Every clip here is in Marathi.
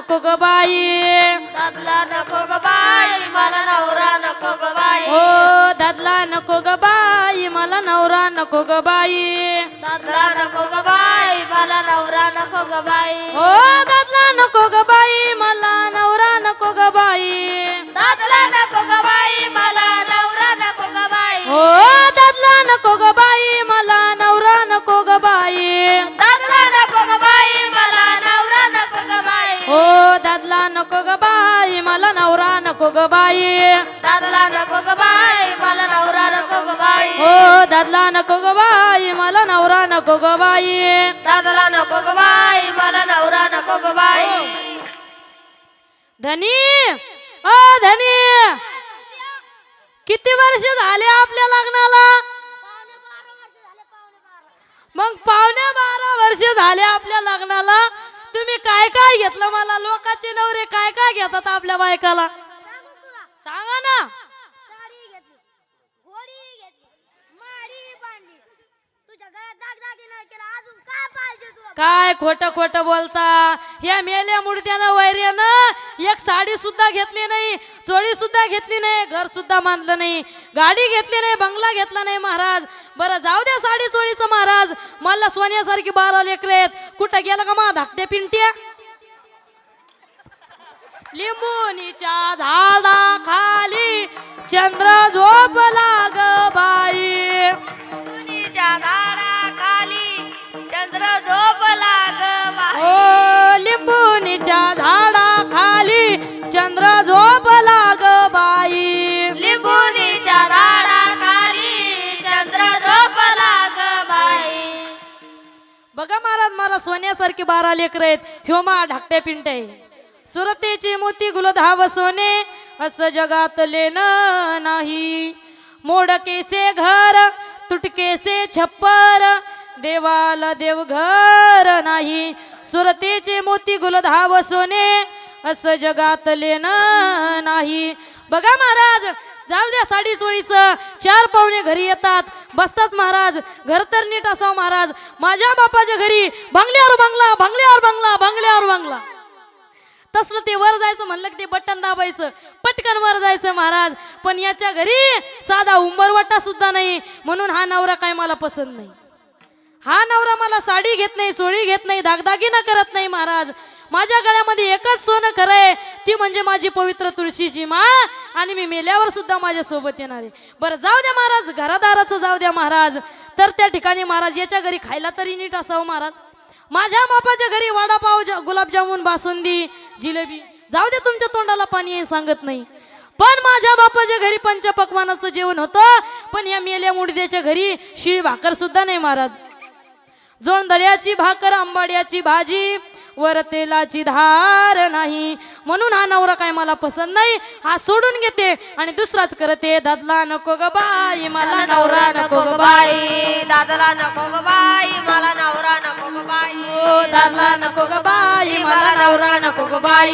नको ग बाई. दादला नको ग बाई मला नवरा नको ग बाई. हो दादला नको ग बाई मला नवरा नको ग बाई. दादला नको ग बाई मला नवरा नको ग बाई. हो दादला नको ग बाई मला नको ग बाई. दादला नको ग बाई मला नवरा नको ग बाई. हो दादला नको ग बाई मला नवरा नको ग बाई. दादला नको ग बाई मला नवरा नको ग बाई. धनी अ धनी. किती वर्ष झाले आपल्या लग्नाला? मग पावणे बारा वर्ष झाले आपल्या लग्नाला. तुम्ही काय काय घेतलं मला? लोकांचे नवरे काय काय घेतात आपल्या बायकाला सांगू तुला सांगा ना साडी घेतली घोडी घेतली माडी बांधली तुझ्या गळ्यात दागदागिने केला अजून काय पाहिजे तुला काय खोट खोट बोलता? या मेल्या मुडत्यानं वैर्यानं एक साडी सुद्धा घेतली नाही चोळी सुद्धा घेतली नाही घर सुद्धा बांधलं नाही गाडी घेतली नाही बंगला घेतला नाही महाराज. बरं जाऊ द्या साडी चोळीचं महाराज. मला सोन्यासारखी बारा लेकरेत कुठं गेलं का मा धाकटे पिंट्या? लिंबुनीच्या झाडा खाली चंद्र झोपला ग झोपला ग बाई. लिंबुनीच्या झाडाखाली चंद्र झोपला ग बाई. बघा महाराज मला सोन्यासारखी बारा लेकर आहेत. ह्यो मा धाकट्या पिंटे सुरतेची मोती गुलधाव सोने असं जगातले न नाही. मोडकेसे घर तुटकेसे छप्पर देवाला देव घर नाही. सुरतेचे मोती गुलधाव सोने असं जगातले नाही. बघा महाराज जाऊ द्या साडी चोळीचं चार पाहुणे घरी येतात. बसतात महाराज घर तर नीट असावं महाराज. माझ्या बापाच्या घरी बंगल्यावर बंगला बंगल्यावर बंगला बंगल्यावर बंगला. तसलं ते वर जायचं म्हणलं की ते बटन दाबायचं. पटकन वर जायचं महाराज. पण याच्या घरी साधा उंबरवटा सुद्धा नाही. म्हणून हा नवरा काय मला पसंत नाही. हा नवरा मला साडी घेत नाही चोळी घेत नाही दागदागिना करत नाही महाराज. माझ्या गळ्यामध्ये एकच सोनं खरं आहे. ती म्हणजे माझी पवित्र तुळशीची माळ. आणि मी मेल्यावर सुद्धा माझ्या सोबत येणार. आहे बरं जाऊ द्या महाराज. घरादाराचं जाऊ द्या महाराज. तर त्या ठिकाणी महाराज याच्या घरी खायला तरी नीट असावं महाराज. माझ्या बापाच्या घरी वडापाव जा- गुलाबजामुन बासुंदी जिलेबी. जाऊ द्या तुमच्या तोंडाला पाणी आहे सांगत नाही. पण माझ्या बापाच्या घरी पंचपकवानाचं जेवण होतं. पण या मेल्या मुडद्याच्या घरी शिळी भाकर सुद्धा नाही महाराज. जोंधळ्याची भाकर आंबाड्याची भाजी वर तेलाची धार नाही म्हणून हा नवरा काय मला पसंत नाही हा सोडून घेते आणि दुसराच करते दादला नको ग बाई मला नवरा नको ग बाई दादाला नको ग बाई मला नवरा नको ग बाई ओ दादला नको ग बाई मला नवरा नको ग बाई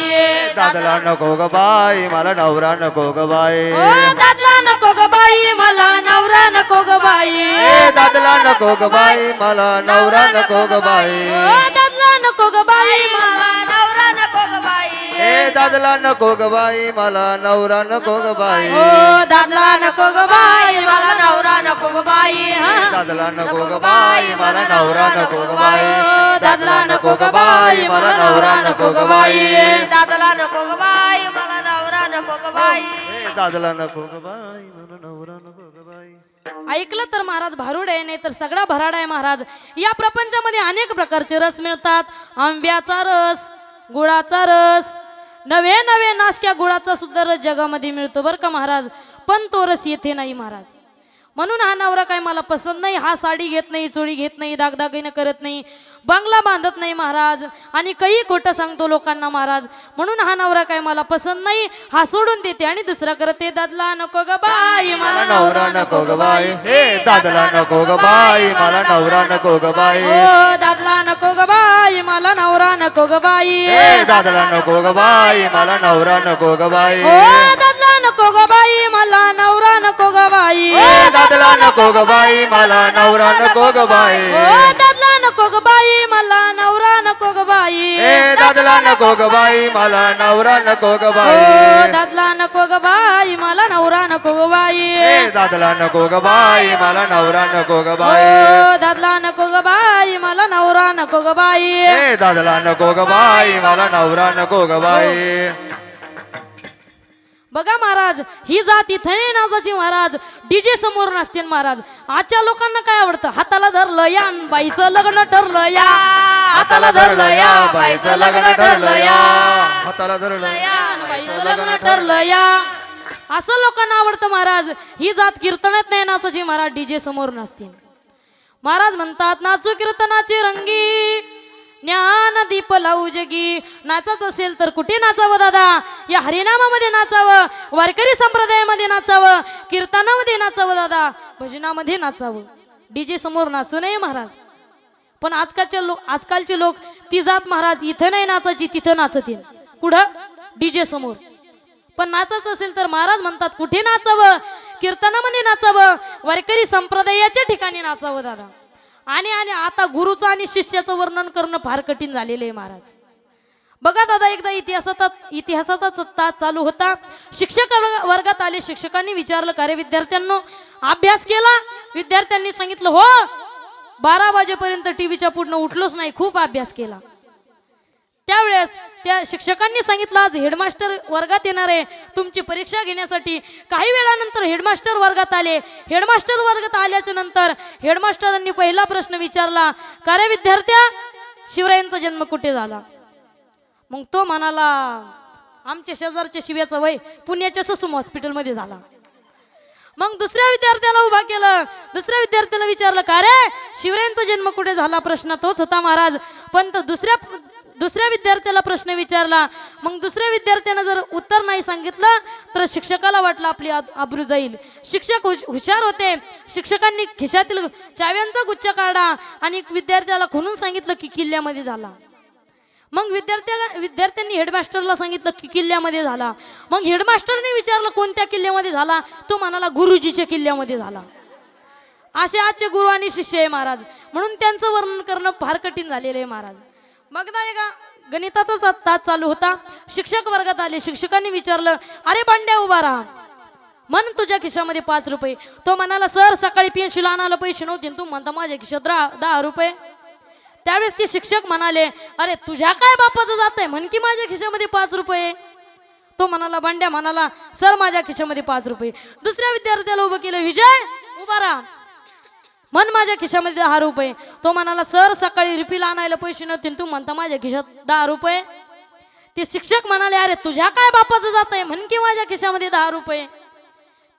दादला नको ग बाई मला नवरा नको ग बाई ओ दादला नको ग बाई मला नवरा नको ग बाई ए दादला नको ग बाई मला नवरा नको ग बाई नको ग बाई मला नवरा नको ग बाई ए दादला नको ग बाई मला नवरा नको ग बाई ओ दादला नको ग बाई मला नवरा नको ग बाई हा. दादला नको ग बाई मला नवरा नको ग बाई ओ दादला नको ग बाई मला नवरा नको ग बाई दादाला नको ग बाई मला नवरा नको ग बाई ए दादला नको ग बाई मला नवरा नको ग बाई ऐकलं तर महाराज भारुड आहे नाही तर सगळा भराड आहे महाराज. या प्रपंचामध्ये अनेक प्रकारचे रस मिळतात. आंब्याचा रस गुळाचा रस नवे नवे नासक्या गुळाचा सुद्धा रस जगामध्ये मिळतो बरं का महाराज? पण तो रस येथे नाही महाराज. म्हणून हा नवरा काय मला पसंत नाही हा साडी घेत नाही चोळी घेत नाही दागदागिनं करत नाही बंगला बांधत नाही महाराज आणि काही खोटं सांगतो लोकांना महाराज. म्हणून हा नवरा काय मला पसंत नाही हा सोडून देते आणि दुसरा करते दादला नको ग बाई मला नवरा नको ग बाई. हे दादला नको ग बाई मला नवरा नको ग बाई. दादला नको ग बाई मला नवरा नको ग बाई. ए दादला नको ग बाई मला नवरा नको ग बाई. दादला नको ग बाई दादला नको ग बाई मला नवरा नको ग बाई दादला नको ग बाई मला नवरा नको ग बाई ए दादला नको ग बाई मला नवरा नको ग बाई दादला नको ग बाई मला नवरा नको ग बाई ए दादला नको ग बाई मला नवरा नको ग बाई दादला नको ग बाई मला नवरा नको ग बाई ए दादला नको ग बाई मला नवरा नको ग बाई बघा महाराज ही जात इथे नाही नाचाची महाराज. डीजे समोर नसतील महाराज. आजच्या लोकांना काय आवडतं? हाताला धरलं या बाईचं लग्न ठरलं या. हाताला धरलं या बाईचं लग्न ठरलं या. हाताला धरलं या बाईचं लग्न ठरलं. या. असं लोकांना आवडतं महाराज. ही जात कीर्तनात नाही नाचाची महाराज डीजे समोर नसतील महाराज म्हणतात नाचू कीर्तनाची रंगी ज्ञान दीप लावू जगी. नाचाच असेल तर कुठे नाचावं दादा? या हरिनामामध्ये नाचावं वारकरी संप्रदायामध्ये नाचावं कीर्तनामध्ये नाचावं दादा. भजनामध्ये नाचावं. डीजे समोर नाचू नये महाराज. पण आजकालचे लोक आजकालचे लोक ती जात महाराज इथं नाही नाचायची तिथं नाचतील. कुठं? डीजे समोर. पण नाचायचं असेल तर महाराज म्हणतात कुठे नाचावं? कीर्तनामध्ये नाचावं वारकरी संप्रदायाच्या ठिकाणी नाचावं दादा. आणि आणि आता गुरुचं आणि शिष्याचं वर्णन करणं फार कठीण झालेलं आहे महाराज. बघा दादा एकदा इतिहासात इतिहासाचा तास चालू होता. शिक्षक वर्गात आले शिक्षकांनी विचारलं का रे विद्यार्थ्यांनो अभ्यास केला? विद्यार्थ्यांनी सांगितलं हो बारा वाजेपर्यंत टीव्हीच्या पुढनं उठलोच नाही खूप अभ्यास केला. त्यावेळेस त्या शिक्षकांनी सांगितलं आज हेडमास्टर वर्गात येणार आहे. तुमची परीक्षा घेण्यासाठी काही वेळानंतर हेडमास्टर वर्गात आले. हेडमास्टर वर्गात आल्याच्यानंतर हेडमास्टरांनी पहिला प्रश्न विचारला का रे विद्यार्थ्या शिवरायांचा जन्म कुठे झाला? मग तो म्हणाला आमच्या शेजारच्या शिव्याचं वय पुण्याच्या ससूम हॉस्पिटलमध्ये झाला. मग दुसऱ्या विद्यार्थ्याला उभा केलं. दुसऱ्या विद्यार्थ्याला विचारलं का रे शिवरायांचा जन्म कुठे झाला? प्रश्न तोच होता महाराज. पण तो दुसऱ्या दुसऱ्या विद्यार्थ्याला प्रश्न विचारला मग दुसऱ्या विद्यार्थ्यानं जर उत्तर नाही सांगितलं तर शिक्षकाला वाटलं आपली आब- आबरू जाईल. शिक्षक हुश- हुशार होते. शिक्षकांनी खिशातील चाव्यांचा गुच्छ काढा आणि विद्यार्थ्याला खुनून सांगितलं की किल्ल्यामध्ये झाला. मग विद्यार्थ्या विद्यार्थ्यांनी हेडमास्टरला सांगितलं की किल्ल्यामध्ये झाला. मग हेडमास्टरने विचारलं कोणत्या किल्ल्यामध्ये झाला? तो म्हणाला गुरुजीच्या किल्ल्यामध्ये झाला. असे आजचे गुरु आणि शिष्य आहे महाराज. म्हणून त्यांचं वर्णन करणं फार कठीण झालेलं आहे महाराज. मग ना का? गणितातच तास चालू होता. शिक्षक वर्गात आले शिक्षकांनी विचारलं अरे पांड्या उभा राहा. म्हण तुझ्या खिशामध्ये पाच रुपये. तो म्हणाला सर सकाळी पेन्शिल आणायला पैसे नव्हते तू म्हणता माझ्या खिशात दहा दहा रुपये. त्यावेळेस ते शिक्षक म्हणाले अरे तुझ्या काय बापाचं जात आहे म्हण की माझ्या खिशामध्ये पाच रुपये. तो म्हणाला भांड्या म्हणाला सर माझ्या खिशामध्ये पाच रुपये. दुसऱ्या विद्यार्थ्याला उभं केलं विजय उभा राहा. मन माझ्या खिशामध्ये दहा रुपये. तो म्हणाला सर सकाळी रिफिल आणायला पैसे नव्हते. तू म्हणता माझ्या खिशात दहा रुपये. ते शिक्षक म्हणाले अरे तुझ्या काय बापाचं जात आहे? म्हण की माझ्या खिशामध्ये दहा रुपये.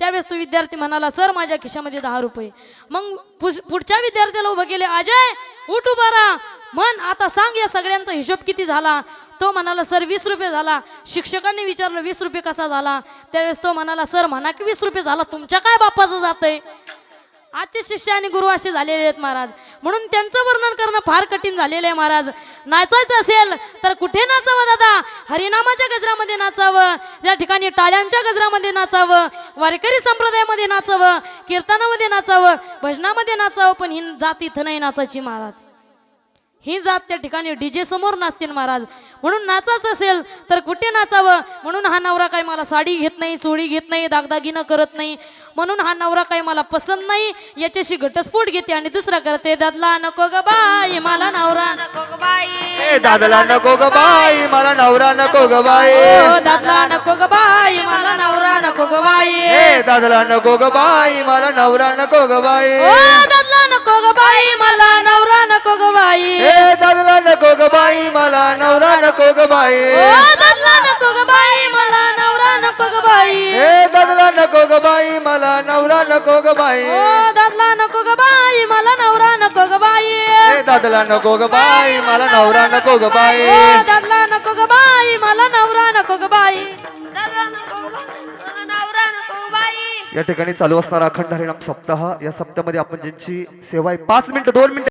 त्यावेळेस तो विद्यार्थी म्हणाला सर माझ्या खिशामध्ये दहा रुपये. मग पुढच्या विद्यार्थ्याला उभं केले अजय उठ उभा राहा. म्हण आता सांग या सगळ्यांचा हिशोब किती झाला? तो म्हणाला सर वीस रुपये झाला. शिक्षकांनी विचारलं वीस रुपये कसा झाला? त्यावेळेस तो म्हणाला सर म्हणा की वीस रुपये झाला. तुमच्या काय बापाचं आहे? आजचे शिष्य आणि गुरु असे झालेले आहेत महाराज. म्हणून त्यांचं वर्णन करणं फार कठीण झालेलं आहे महाराज. नाचायचं असेल तर कुठे नाचावं दादा? हरिनामाच्या गजरामध्ये नाचावं. या ठिकाणी टाळ्यांच्या गजरामध्ये नाचावं. वारकरी संप्रदायामध्ये नाचावं. कीर्तनामध्ये नाचावं. भजनामध्ये नाचावं. पण ही जात इथं नाही नाचायची महाराज. ही जात त्या ठिकाणी डीजे समोर नाचतील महाराज. म्हणून नाचायचं असेल तर कुठे नाचावं? म्हणून हा नवरा काही मला साडी घेत नाही चोळी घेत नाही दागदागिनं करत नाही. म्हणून हा नवरा काही मला पसंत नाही याच्याशी घटस्फोट घेते आणि दुसरा करते दादला नको ग बाई मला नवरा नको ग बाई ए दादला नको ग बाई मला नवरा नको ग बाई. दादला नको ग बाई मला नवरा नको ग बाई. ए दादला नको ग बाई मला नवरा नको ग बाई. नको ग बाई मला नवरा नको ग बाई ए दादला नको ग बाई मला नवरा नको ग बाई ओ दादला नको ग बाई मला नवरा नको ग बाई ए दादला नको ग बाई मला नवरा नको ग बाई ओ दादला नको ग बाई मला नवरा नको ग बाई ए दादला नको ग बाई मला नवरा नको ग बाई ओ दादला नको ग बाई मला नवरा नको ग बाई दादा नको ग बाई या ठिकाणी चालू असणारा अखंड हरिणाम सप्ताह. या सप्ताहामध्ये आपण ज्यांची सेवा आहे पाच मिनिटं दोन मिनिटं